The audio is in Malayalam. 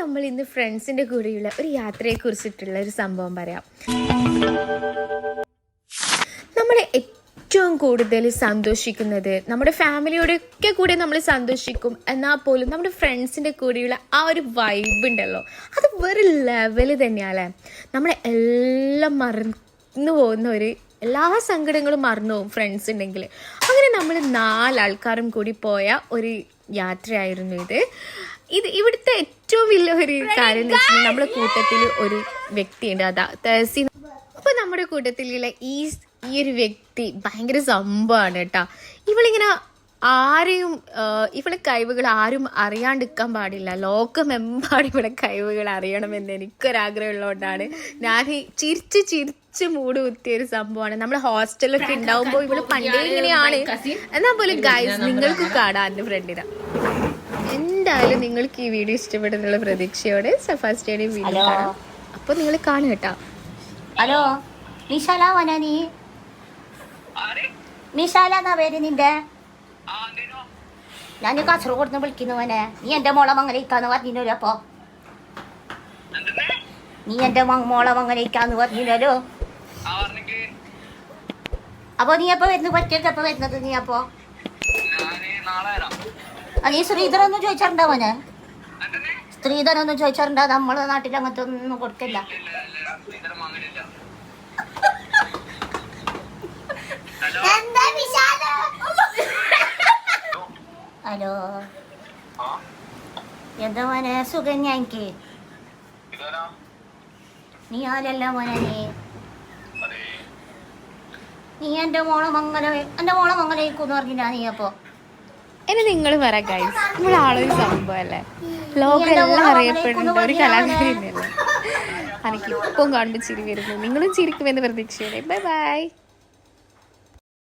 നമ്മൾ ഇന്ന് ഫ്രണ്ട്സിന്റെ കൂടെയുള്ള ഒരു യാത്രയെ കുറിച്ചിട്ടുള്ള ഒരു സംഭവം പറയാം. നമ്മളെ ഏറ്റവും കൂടുതൽ സന്തോഷിക്കുന്നത് നമ്മുടെ ഫാമിലിയോടൊക്കെ കൂടെ നമ്മൾ സന്തോഷിക്കും. എന്നാൽ പോലും നമ്മുടെ ഫ്രണ്ട്സിന്റെ കൂടെയുള്ള ആ ഒരു വൈബ് ഉണ്ടല്ലോ. അത് വേറെ ലെവൽ തന്നെയാണല്ലേ നമ്മളെ എല്ലാം മറന്നു പോകുന്ന ഒരു എല്ലാ സങ്കടങ്ങളും മറന്നു പോകും ഫ്രണ്ട്സ് ഉണ്ടെങ്കിൽ. അങ്ങനെ നമ്മൾ നാലാൾക്കാരും കൂടി പോയ ഒരു യാത്രയായിരുന്നു ഇത്. ഇത് ഇവിടുത്തെ ഏറ്റവും വലിയ ഒരു കാര്യം എന്ന് വെച്ചാൽ നമ്മുടെ കൂട്ടത്തിൽ ഒരു വ്യക്തിയുണ്ട്. അതാ തഹസീൻ. അപ്പൊ നമ്മുടെ കൂട്ടത്തിലുള്ള ഈ ഈ ഒരു വ്യക്തി ഭയങ്കര സംഭവമാണ് കേട്ടോ. ഇവളിങ്ങനെ ആരെയും ഇവളെ കഴിവുകൾ ആരും അറിയാണ്ടിരിക്കാൻ പാടില്ല. ലോകമെമ്പാടും ഇവളെ കഴിവുകൾ അറിയണമെന്ന് എനിക്കൊരാഗ്രഹമുള്ളതുകൊണ്ടാണ്. ഞാൻ ചിരിച്ച് ചിരിച്ച് മൂട് കുത്തിയ ഒരു സംഭവമാണ്. നമ്മുടെ ഹോസ്റ്റലൊക്കെ ഉണ്ടാവുമ്പോൾ ഇവൾ പണ്ടേ ഇങ്ങനെയാണ്. എന്നാൽ പോലും ഗൈസ് നിങ്ങൾക്ക് കാണാൻ ഫ്രണ്ടിനെ എന്തായാലും നിങ്ങൾക്ക് ഈ വീഡിയോ ഇഷ്ടപ്പെടുന്നുള്ള പ്രതീക്ഷയോടെ സഫാ സ്റ്റേഡിയം വീഡിയോ. കാണാം. അപ്പോൾ നിങ്ങൾ കാണും കേട്ടോ. ഹലോ. നിശാല വന നീ? നിശാല എന്നാ പേര് നിന്റെ? ഞാൻ കാസർഗോഡ് നിന്ന് വിളിക്കുന്നു മോനെ. നീ എന്റെ മോളെ മംഗലയിക്കാന്ന് പറഞ്ഞില്ലോ അപ്പൊ. നീ എന്റെ മോളം മംഗലയിക്കാന്ന് പറഞ്ഞില്ലല്ലോ. അപ്പൊ നീ അപ്പൊ വരുന്നു? പറ്റിയപ്പോ വരുന്നത് നീ അപ്പോ? ആ, ഈ ശ്രീധരൊന്നും ചോദിച്ചാറുണ്ടോ സ്ത്രീധനം സ്ത്രീധനൊന്നും ചോദിച്ചാറുണ്ടോ നമ്മളെ നാട്ടിൽ അങ്ങനത്തെ ഒന്നും കൊടുക്കില്ല. ഹലോ? എന്താ മോനെ? സുഖം എനിക്ക്. നീ ആരല്ല മോനെ നീ? നീ എന്റെ മോളെ മംഗലം എന്റെ മോളെ മംഗലയിക്കൂന്ന് പറഞ്ഞില്ല നീ അപ്പോ. ഇനി നിങ്ങൾ പറ ഗൈസ് നമ്മളാളൊരു സംഭവമല്ലേ ലോകം എല്ലാം അറിയപ്പെടുന്ന ഒരു കലാകാരി തന്നെയല്ലേ എനിക്ക് ഇപ്പം കണ്ടു ചിരി വരുന്നു. നിങ്ങളും ചിരിക്കുമെന്ന് പ്രതീക്ഷയല്ലേ ബൈ ബൈ